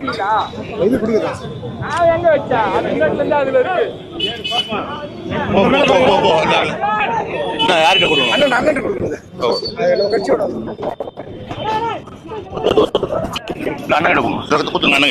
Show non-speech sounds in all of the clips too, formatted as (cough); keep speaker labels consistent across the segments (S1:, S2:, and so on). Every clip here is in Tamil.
S1: மாட்டீங்களா
S2: இது கொடுக்குறேன்
S1: நான் எங்க வச்சா அது அதுல இருக்கு.
S3: யார்கிட்ட கொடுக்கணும்?
S2: அண்ணா நாங்க கொடுக்குறது. கட்சியோட.
S3: அண்ணன் கொடுக்கணும். சுரத்தை கொடுத்துங்க அண்ணன்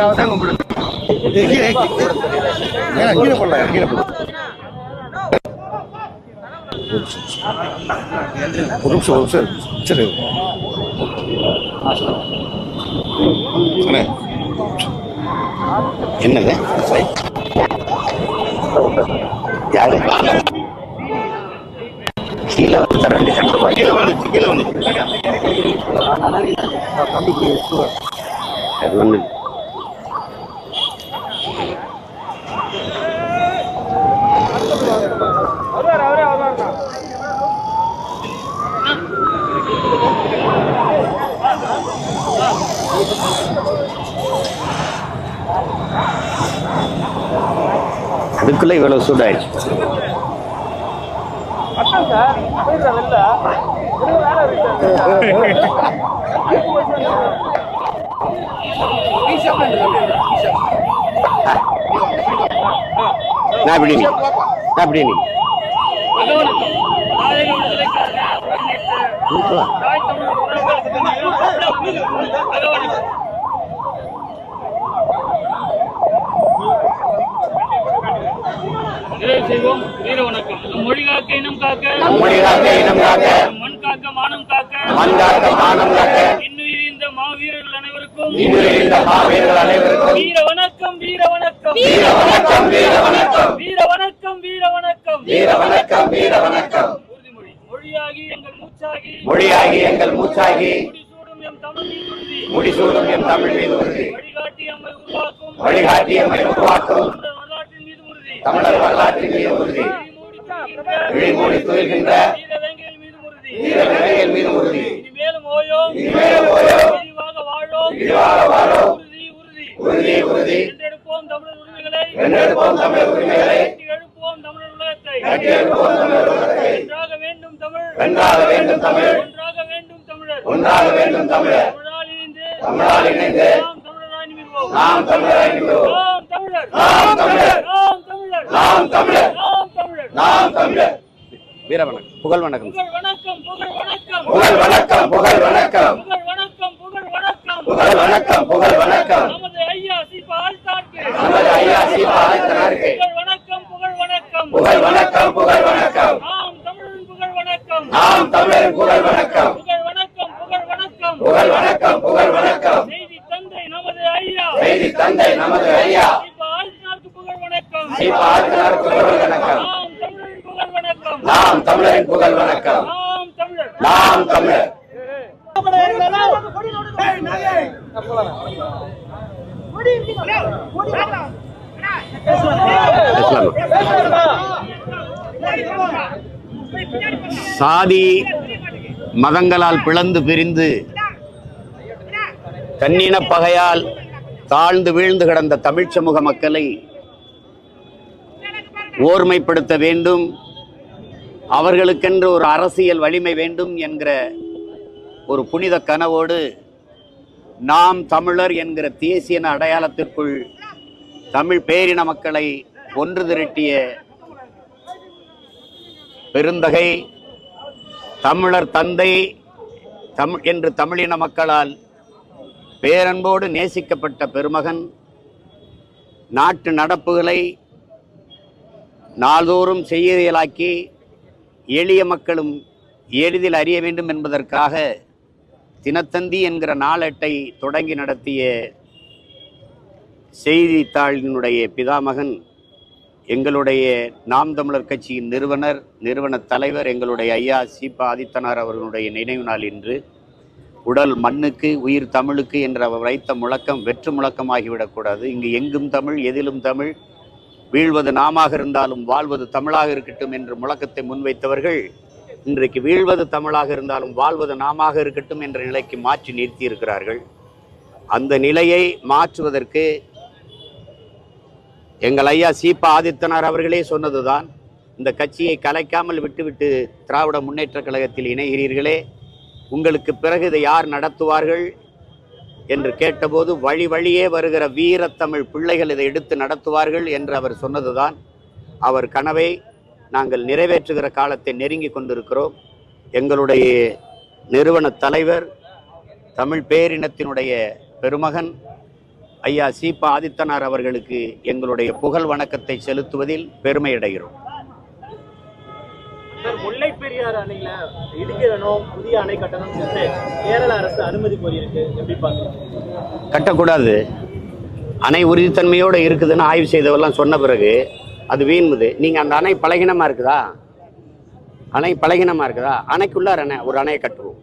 S2: கீழே ஏன்னா கீழே போடலாம் கீழே போடலாம் ஒரு நிமிஷம் ஒரு நிமிஷம் சரி
S3: என்னங்க யாரு கீழே வந்து கீழே வந்து கீழே வந்து அது அதுக்குள்ளே இவ்வளோ சூடாயிடுச்சு. நான் இப்படி நீ நான்
S4: நிறைவு செய்வோம். வீர வணக்கம். நம் மொழி காக்க இனம் காக்க.
S3: மொழி காக்க இனம் காக்க.
S4: நம் மண் காக்க மானம் காக்க.
S3: மண் காக்க மானம் காக்க.
S4: இன்னுயிர் இந்த மாவீரர்கள் அனைவருக்கும்
S3: இந்த மாவீரர்கள் அனைவருக்கும்
S4: வீர வணக்கம் வீர வணக்கம்.
S3: வீர வணக்கம் வீர வணக்கம்.
S4: வீர வணக்கம் வீர வணக்கம்.
S3: வீர வணக்கம் வீர வணக்கம்.
S4: உறுதிமொழி. மொழியாகி எங்கள் மூச்சாகி.
S3: மொழியாகி எங்கள் மூச்சாகி.
S4: முடிசூடும்
S3: என் தமிழ் மீது உறுதி.
S4: வழிகாட்டி எம்மை உருவாக்கும்.
S3: வழிகாட்டி எம்மை உருவாக்கும்.
S4: பத்திரிகையை உறுதி
S3: விழிமூடி துயில்கின்ற
S4: வீரர்கள் மீது உறுதி. இனிமேலும்
S3: ஓயோ
S4: விரிவாக வாழும் உறுதி உறுதி வென்றெடுப்போம் தமிழர் உரிமைகளை கட்டி தமிழர்
S3: வீர வணக்கம் புகழ் வணக்கம்
S4: புகழ் வணக்கம் புகழ் வணக்கம்
S3: புகழ் வணக்கம் புகழ் வணக்கம்
S4: நமது ஐயா சிபா
S3: நமது ஐயா சிபா ஆழ்த்தார்க்கு
S4: புகழ் வணக்கம் புகழ் வணக்கம்
S3: வணக்கம் புகழ் வணக்கம்
S4: ஆம் தமிழின் புகழ் வணக்கம்
S3: ஆம் தமிழின் புகழ் வணக்கம்
S4: புகழ் வணக்கம் புகழ் வணக்கம்
S3: புகழ் வணக்கம் புகழ் வணக்கம்
S4: செய்தி தந்தை நமது ஐயா
S3: நமது ஐயா
S4: சிபா புகழ் வணக்கம்
S3: சிபா ஆழ்த்தார்க்கு புகழ் வணக்கம்
S4: நாம் தமிழரின் புகழ் வணக்கம்.
S3: நாம்
S4: தமிழர்.
S3: நாம் தமிழர். சாதி மதங்களால் பிளந்து பிரிந்து தன்னின பகையால் தாழ்ந்து வீழ்ந்து கிடந்த தமிழ்ச் சமூக மக்களை ஓர்மைப்படுத்த வேண்டும். அவர்களுக்கென்று ஒரு அரசியல் வலிமை வேண்டும் என்கிற ஒரு புனித கனவோடு நாம் தமிழர் என்கிற தேசியன அடையாளத்திற்குள் தமிழ் பேரின மக்களை ஒன்று திரட்டிய பெருந்தகை தமிழர் தந்தை தமிழ் என்று தமிழின மக்களால் பேரன்போடு நேசிக்கப்பட்ட பெருமகன் நாட்டு நடப்புகளை நாள்தோறும் செய்தியலாக்கி எளிய மக்களும் எளிதில் அறிய வேண்டும் என்பதற்காக தினத்தந்தி என்கிற நாளட்டை தொடங்கி நடத்திய செய்தித்தாளினுடைய பிதாமகன் எங்களுடைய நாம் தமிழர் கட்சியின் நிறுவனர் நிறுவன தலைவர் எங்களுடைய ஐயா சீபா ஆதித்தனார் அவர்களுடைய நினைவு நாள் இன்று. உடல் மண்ணுக்கு உயிர் தமிழுக்கு என்ற அவர் வைத்த முழக்கம் வெற்று முழக்கமாகிவிடக்கூடாது. இங்கு எங்கும் தமிழ் எதிலும் தமிழ் வீழ்வது நாமாக இருந்தாலும் வாழ்வது தமிழாக இருக்கட்டும் என்று முழக்கத்தை முன்வைத்தவர்கள் இன்றைக்கு வீழ்வது தமிழாக இருந்தாலும் வாழ்வது நாமாக இருக்கட்டும் என்ற நிலைக்கு மாற்றி நிறுத்தி இருக்கிறார்கள் அந்த நிலையை மாற்றுவதற்கு எங்கள் ஐயா சீபா ஆதித்தனார் அவர்களே சொன்னதுதான் இந்த கட்சியை கலைக்காமல் விட்டுவிட்டு திராவிட முன்னேற்ற கழகத்தில் இணைகிறீர்களே உங்களுக்கு பிறகு இதை யார் நடத்துவார்கள் என்று கேட்டபோது வழி வழியே வருகிற வீரத்தமிழ் பிள்ளைகள் இதை எடுத்து நடத்துவார்கள் என்று அவர் சொன்னதுதான். அவர் கனவை நாங்கள் நிறைவேற்றுகிற காலத்தை நெருங்கி கொண்டிருக்கிறோம். எங்களுடைய நிறுவன தலைவர் தமிழ் பேரினத்தினுடைய பெருமகன் ஐயா சீபா ஆதித்தனார் அவர்களுக்கு எங்களுடைய புகழ் வணக்கத்தை செலுத்துவதில்
S5: பெருமையடைகிறோம் முல்லை பெரியார் அணையில இடிக்கிறனும் புதிய அணை கட்டணும் சொல்லிட்டு கேரள அரசு அனுமதி கோரியிருக்கு. எப்படி பாக்குறீங்க
S3: கட்டக்கூடாது. அணை உறுதித்தன்மையோடு இருக்குதுன்னு ஆய்வு செய்தவெல்லாம் சொன்ன பிறகு அது வீண்முது. நீங்கள் அந்த அணை பலகீனமாக இருக்குதா? அணை பலகீனமாக இருக்குதா? அணைக்குள்ளார் அணை ஒரு அணையை கட்டுவோம்.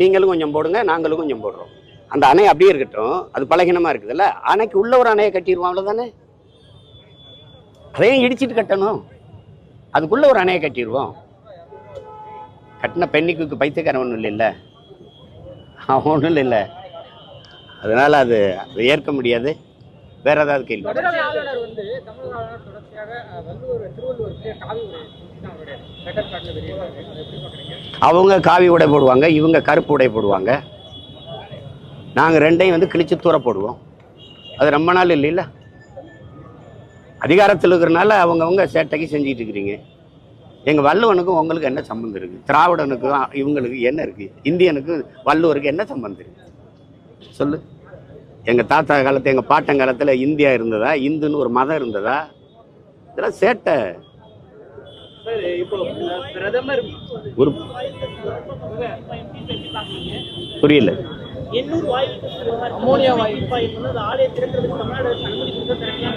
S3: நீங்களும் கொஞ்சம் போடுங்க நாங்களும் கொஞ்சம் போடுறோம். அந்த அணை அப்படியே இருக்கட்டும் அது பலகீனமாக இருக்குதுல்ல? அணைக்கு உள்ள ஒரு அணையை கட்டிடுவோம் அவ்வளோதானே அதையும் இடிச்சிட்டு கட்டணும். அதுக்குள்ள ஒரு அணையை கட்டிடுவோம். கட்டின பெண்ணிக்கு பைத்தியக்காரன் ஒன்றும் இல்லைல்ல. அவன் ஒன்றும் இல்லை அதனால் அது அதை ஏற்க முடியாது. வேற ஏதாவது கேள்வி? அவங்க காவி உடை போடுவாங்க இவங்க கருப்பு உடை போடுவாங்க. நாங்கள் ரெண்டையும் வந்து கிழிச்சு தூர போடுவோம். அது ரொம்ப நாள் இல்லைல்ல? அதிகாரத்தில் இருக்கிறனால அவங்கவுங்க சேட்டைக்கு செஞ்சுட்டு இருக்கிறீங்க எங்கள் வள்ளுவனுக்கும் உங்களுக்கு என்ன சம்மந்தம் இருக்குது திராவிடனுக்கும் இவங்களுக்கு என்ன இருக்குது இந்தியனுக்கும் வள்ளுவருக்கு என்ன சம்மந்தம் இருக்குது சொல்லு. எங்கள் தாத்தா காலத்து எங்கள் பாட்டன் காலத்தில் இந்தியா இருந்ததா? இந்துன்னு ஒரு மதம் இருந்ததா? இதெல்லாம் சேட்டை. ஒரு புரியல
S5: எண்ணூர் வாயில் அமோனியா வாயில் வந்து ஆலய திறக்கிறதுக்கு தமிழ்நாடு அரசு அனுமதி கொடுக்க திறக்கலாம்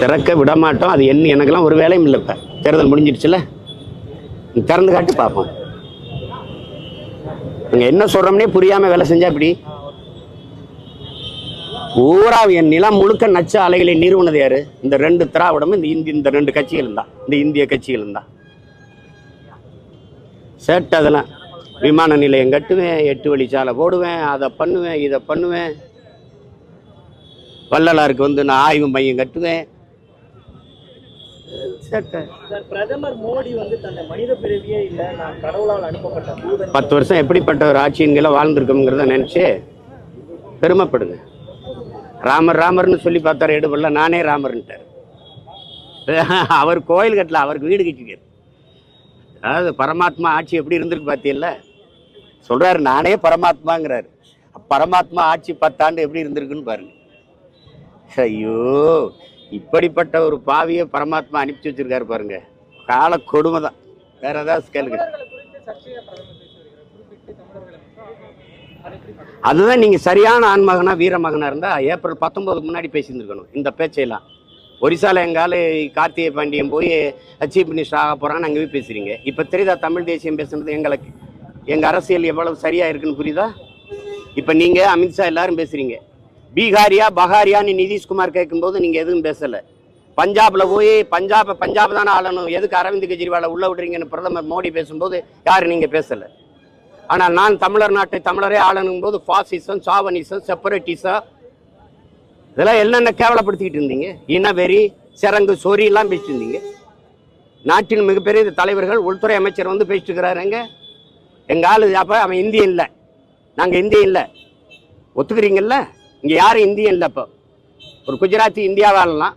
S3: திறக்க விட மாட்டோம் அது என்ன எனக்கெல்லாம் ஒரு வேலையும் இல்லை இப்போ. தேர்தல் முடிஞ்சிடுச்சுல? திறந்து காட்டி பார்ப்போம் நீங்கள் என்ன சொல்கிறோம்னே புரியாமல் வேலை செஞ்சால் இப்படி பூரா என் நிலம் முழுக்க நச்ச அலைகளை நிறுவனது யாரு? இந்த ரெண்டு திராவிடமும் இந்த இந்தி இந்த ரெண்டு கட்சிகளும் தான். இந்த இந்திய கட்சிகளும் தான். சேட்டை அதெல்லாம். விமான நிலையம் கட்டுவேன் எட்டு வழிச்சாலை போடுவேன் அதை பண்ணுவேன் இதை பண்ணுவேன். வள்ளலாருக்கு வந்து நான் ஆய்வு மையம் கட்டுவேன்.
S5: பிரதமர் மோடி வந்து தன்னை மனித பிறவியே இல்லை நான் கடவுளால் அனுப்பப்பட்ட
S3: பத்து வருஷம் எப்படிப்பட்ட ஒரு ஆட்சியன்களை வாழ்ந்திருக்கோங்கிறத நினச்சி பெருமைப்படுங்க. ராமர் ராமர்னு சொல்லி பார்த்தாரு எடுபடல நானே ராமர்ன்ட்டார். (laughs) அவர் கோயில் கட்டல அவருக்கு வீடு கட்டிக்காரு அதாவது பரமாத்மா ஆட்சி எப்படி இருந்திருக்கு பார்த்தியல்ல சொல்றாரு நானே பரமாத்மாங்கிறாரு. பரமாத்மா ஆட்சி பத்தாண்டு எப்படி இருந்திருக்குன்னு பாருங்க. ஐயோ இப்படிப்பட்ட ஒரு பாவியை பரமாத்மா அனுப்பிச்சு வச்சிருக்காரு பாருங்க. கால கொடுமை தான் வேற ஏதாவது கேளுங்க. அதுதான் நீங்க சரியான ஆண்மகனா வீரமகனா இருந்தா ஏப்ரல் பத்தொன்பதுக்கு முன்னாடி பேசியிருந்துருக்கணும் இந்த பேச்சையெல்லாம். ஒரிசால எங்கால கார்த்திகை பாண்டியன் போய் சீஃப் மினிஸ்டர் ஆக போறான்னு அங்கே போய் பேசுறீங்க. இப்போ தெரியுதா தமிழ் தேசியம் பேசுனது எங்களுக்கு? எங்க அரசியல் எவ்வளவு சரியா இருக்குன்னு புரியுதா? இப்போ நீங்க அமித்ஷா எல்லாரும் பேசுறீங்க. பீகாரியா பகாரியான்னு நிதிஷ்குமார் கேட்கும்போது நீங்கள் எதுவும் பேசலை. பஞ்சாபில் போய் பஞ்சாப் பஞ்சாப் தானே ஆளணும். எதுக்கு அரவிந்த் கெஜ்ரிவாலை உள்ள விடுறீங்கன்னு பிரதமர் மோடி பேசும்போது யாரும் நீங்கள் பேசலை? ஆனால் நான் தமிழர் நாட்டை தமிழரே ஆளணும் போது ஃபாசிசம் சாவனிசம் செப்பரேட்டிசம் இதெல்லாம் என்னென்ன கேவலப்படுத்திக்கிட்டு இருந்தீங்க? இனவெறி சிறங்கு சொரியெல்லாம் பேசிட்டு இருந்தீங்க. நாட்டின் மிகப்பெரிய தலைவர்கள் உள்துறை அமைச்சர் வந்து பேசிட்டு இருக்கிறாருங்க எங்கள் ஆள் அப்போ அவன் இந்தியன் இல்லை. நாங்கள் இந்தியன் இல்லை. ஒத்துக்கிறீங்கல்ல? இங்கே யாரும் இந்தியன் இல்லை இப்போ? ஒரு குஜராத்தி இந்தியாவா ஆளலாம்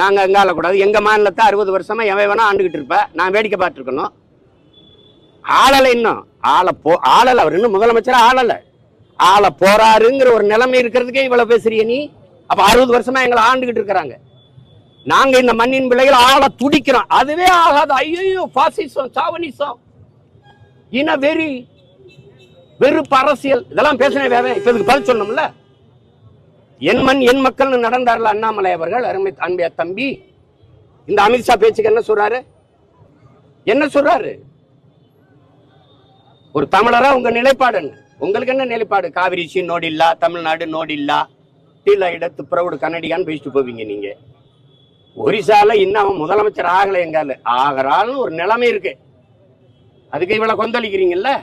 S3: நாங்கள் அங்க ஆளக்கூடாது எங்கள் மாநிலத்தை அறுபது வருஷமாக எவன் வேணால் ஆண்டுக்கிட்டு இருப்பேன் நான் வேடிக்கை பார்த்துருக்கணும். ஆளலை இன்னும். ஆளை போ ஆளலை. அவர் இன்னும் முதலமைச்சராக ஆளலை. ஆள போறாருங்கிற ஒரு நிலைமை இருக்கிறதுக்கே இவ்வளோ பேசுறிய நீ? அப்போ அறுபது வருஷமாக எங்களை ஆண்டுக்கிட்டு இருக்கிறாங்க. நாங்கள் இந்த மண்ணின் பிள்ளைகள் ஆளை துடிக்கிறோம். அதுவே ஆகாது. ஐயோ பாசிசம் சாவனிசம் இன வெறி வெறுப்பு அரசியல். இதெல்லாம் பேசினே வேவே இப்போ இதுக்கு பதில் சொல்லணும்ல? என் மண் என் மக்கள்னு நடந்தார்ல அண்ணாமலை அவர்கள் அருமை அன்பைய தம்பி. இந்த அமித்ஷா பேச்சுக்கு என்ன சொல்றாரு? என்ன சொல்றாரு? ஒரு தமிழரா உங்க நிலைப்பாடு என்ன? உங்களுக்கு என்ன நிலைப்பாடு? காவிரி சி நோடில்லா தமிழ்நாடு நோடில்லா இல்ல இடத்து பிரவுடு கன்னடியான்னு பேசிட்டு போவீங்க நீங்க. ஒரிசால இன்னும் முதலமைச்சர் ஆகலை எங்கால. ஆகிறான்னு ஒரு நிலைமை இருக்கு. அதுக்கு இவ்வளவு கொந்தளிக்கிறீங்கல்ல?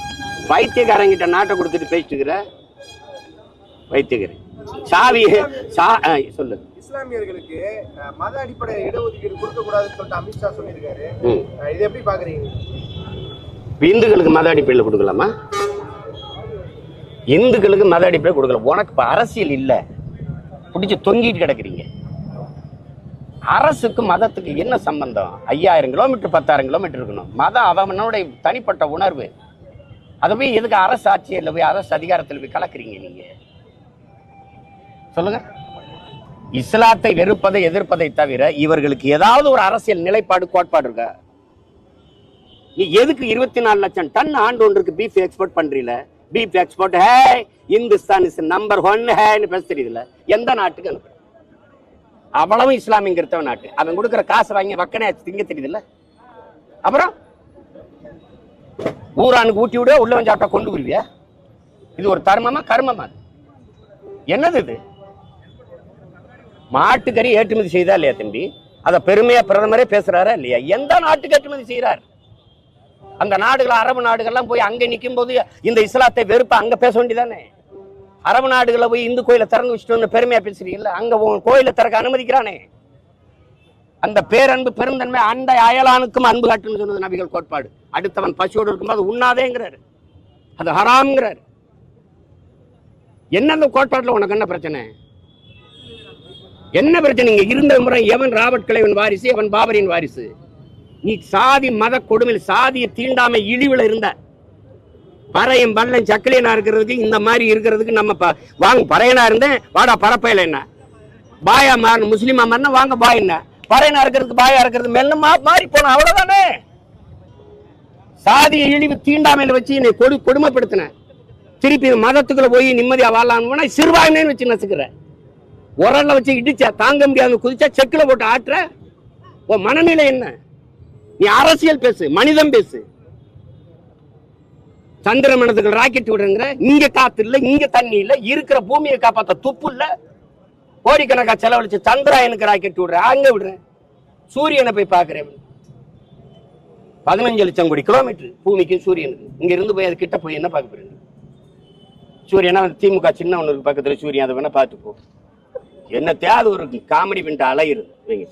S3: வைத்தியக்காரங்கிட்ட நாட்டை கொடுத்துட்டு பேசிட்டு இருக்கிற வைத்தியக்காரன் சாவி சா சொல்லு.
S6: இஸ்லாமியர்களுக்கு மத அடிப்படை இடஒதுக்கீடு கொடுக்க கூடாதுன்னு சொல்லிட்டு அமித்ஷா சொல்லியிருக்காரு. இதை எப்படி பாக்குறீங்க
S3: இந்துக்களுக்கு மத அடிப்படையில் கொடுக்கலாமா? இந்துக்களுக்கு மத அடிப்படையில் கொடுக்கலாம் உனக்கு இப்ப அரசியல் இல்ல. பிடிச்சி தொங்கிட்டு கிடக்குறீங்க. அரசுக்கு மதத்துக்கு என்ன சம்பந்தம்? ஐயாயிரம் கிலோமீட்டர் பத்தாயிரம் கிலோமீட்டர் இருக்கணும். மதம் அவனுடைய தனிப்பட்ட உணர்வு. அதை போய் எதுக்கு அரசு ஆட்சியில் போய் அரசு அதிகாரத்தில் போய் கலக்குறீங்க நீங்க? சொல்லுங்க. இஸ்லாத்தை வெறுப்பதை எதிர்ப்பதை தவிர இவர்களுக்கு ஏதாவது ஒரு அரசியல் நிலைப்பாடு கோட்பாடு இருக்கா? நீ எதுக்கு இருபத்தி நாலு லட்சம் டன் ஆண்டு ஒன்றுக்கு பீஃப் எக்ஸ்போர்ட் பண்றீல? Beef export hey Hindustan is number one ஹேன்னு பேச தெரியுதுல. எந்த நாட்டுக்கு அனுப்புற? அவ்வளவும் கிறிஸ்தவ நாட்டு. அவன் கொடுக்குற காசு வாங்கி வக்கனே திங்க தெரியுதுல்ல அப்புறம்? ஊரானுக்கு ஊட்டி விட உள்ள வந்து சாப்பிட்டா கொண்டு வருவியா இது ஒரு தர்மமா கர்மமா? என்னது இது? மாட்டுக்கறி ஏற்றுமதி செய்தா இல்லையா தம்பி? அத பெருமையா பிரதமரே பேசுறாரா இல்லையா? எந்த நாட்டுக்கு ஏற்றுமதி செய்யறார் அந்த நாடுகள் அரபு நாடுகள்லாம் போய் அங்க நிக்கும் போது இந்த இஸ்லாத்தை வெறுப்பு அங்க பேச வேண்டியதானே? அரபு நாடுகளை போய் இந்து கோயிலை திறந்து வச்சுட்டு பெருமையா பேசுறீங்கல்ல? அங்க கோயிலை திறக்க அனுமதிக்கிறானே. அந்த பேரன்பு பெருந்தன்மை அந்த அயலானுக்கும் அன்பு காட்டுன்னு சொன்னது நபிகள் கோட்பாடு. அடுத்தவன் பசியோடு இருக்கும்போது உண்ணாதேங்கிறாரு. அது ஹராம்ங்கிறாரு. என்ன அந்த கோட்பாட்டில் உனக்கு என்ன பிரச்சனை? என்ன பிரச்சனை? இங்கே இருந்த முறை எவன் ராபர்ட் கிளைவன் வாரிசு எவன் பாபரின் வாரிசு? நீ சாதி மத கொடுமையில் சாதிய தீண்டாமை இழிவுல இருந்த. பறையும் பல்லன் சக்கிலியனா இருக்கிறதுக்கு இந்த மாதிரி இருக்கிறதுக்கு நம்ம ப- வாங்க பறையனா இருந்தேன். வாடா பரப்பையில என்ன? பாயா மாறணும் முஸ்லீமா மாறினா வாங்க பாய் என்ன? பறையனா இருக்கிறதுக்கு பாயா இருக்கிறது மெல்லமா மாறி போன அவ்வளவுதானே? சாதிய இழிவு தீண்டாமையில வச்சு என்னை கொடு கொடுமைப்படுத்தின திருப்பி மதத்துக்குள்ள போய் நிம்மதியா வாழலாம் சிறுபான்மைன்னு வச்சு நசுக்கிற உரல்ல வச்சு இடிச்சா தாங்க முடியாத குதிச்சா செக்கில் போட்டு ஆட்டுற? உன் மனநிலை என்ன? நீ அரசியல் பேசு மனிதம் பேசு. சந்திர மனதுக்கு ராக்கெட் விடுங்கிற இங்க காத்து இல்ல இங்க தண்ணி இல்ல இருக்கிற பூமியை காப்பாத்த துப்பு இல்லை. கோடிக்கணக்கா செலவழிச்சு சந்திராயனுக்கு ராக்கெட் விடுற அங்க விடுறேன். சூரியனை போய் பாக்குறேன் பதினஞ்சு லட்சம் கோடி கிலோமீட்டர் பூமிக்கு சூரியனுக்கு. இங்க இருந்து போய் அது கிட்ட போய் என்ன பார்க்க போறீங்க? சூரியனா திமுக சின்ன இருக்கு பக்கத்துல சூரியன் அதை வேணா பார்த்து போ என்ன தேவை ஒரு காமெடி பண்ணிட்டு அலையுது இவங்க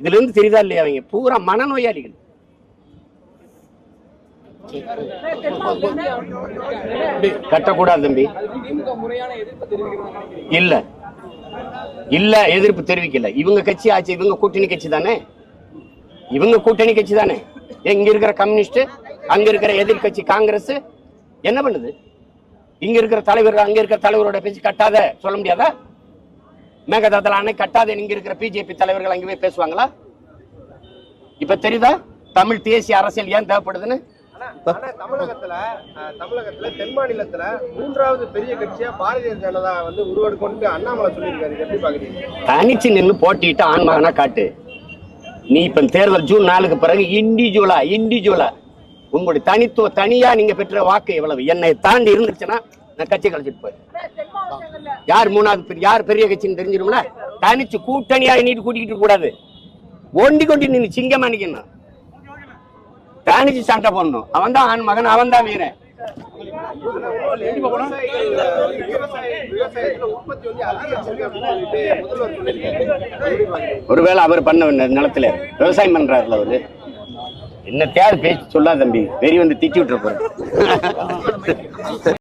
S3: இதுல இருந்து தெரியுதா இல்லையா அவங்க பூரா மனநோயாளிகள். கட்டக்கூடாது தம்பி. இல்ல. இல்ல எதிர்ப்பு தெரிவிக்கல. இவங்க கட்சி ஆச்சு இவங்க கூட்டணி கட்சி தானே? இவங்க கூட்டணி கட்சி தானே? இங்க இருக்கிற கம்யூனிஸ்ட் அங்க இருக்கிற எதிர்கட்சி காங்கிரஸ் என்ன பண்ணுது? இங்க இருக்கிற தலைவர் அங்க இருக்கிற தலைவரோட பேச்சு கட்டாத சொல்ல முடியாதா? மேகதாதல அணை கட்டாத இங்க இருக்கிற பிஜேபி தலைவர்கள் அங்கே போய் பேசுவாங்களா? இப்ப தெரியுதா? தமிழ் தேசிய அரசியல் ஏன் தேவைப்படுதுன்னு?
S6: ஆனா தமிழகத்துல தமிழகத்துல தென் மாநிலத்துல மூன்றாவது பெரிய கட்சியா பாரதிய ஜனதா வந்து உருவெடுக்கொண்டு அண்ணாமலை சொல்லியிருக்காரு. எப்படி பாக்குறீங்க?
S3: தனிச்சு நின்று போட்டிட்டு ஆன்மகனா காட்டு. நீ இப்ப தேர்தல் ஜூன் நாலுக்கு பிறகு இண்டிவிஜுவலா இண்டிவிஜுவலா உங்களுடைய தனித்துவ தனியா நீங்க பெற்ற வாக்கு எவ்வளவு? என்னை தாண்டி இருந்துச்சுன்னா நான் கட்சி கழிச்சிட்டு போய் யார் மூணாவது யார் பெரிய கட்சின்னு தெரிஞ்சிடும்ல தனிச்சு கூட்டணியா நீட்டு கூட்டிக்கிட்டு கூடாது. ஒண்டி கொண்டு நீ சிங்கமா நிக்கணும். தனிச்சு சண்டை போடணும். அவன் தான் ஆண் மகன் அவன் தான் வீரன். ஒருவேளை அவர் பண்ண நிலத்துல விவசாயம் பண்றாருல அவரு. என்ன தேவை பேச்சு சொல்லாத தம்பி. பெரிய வந்து திட்டி விட்டுற போறேன்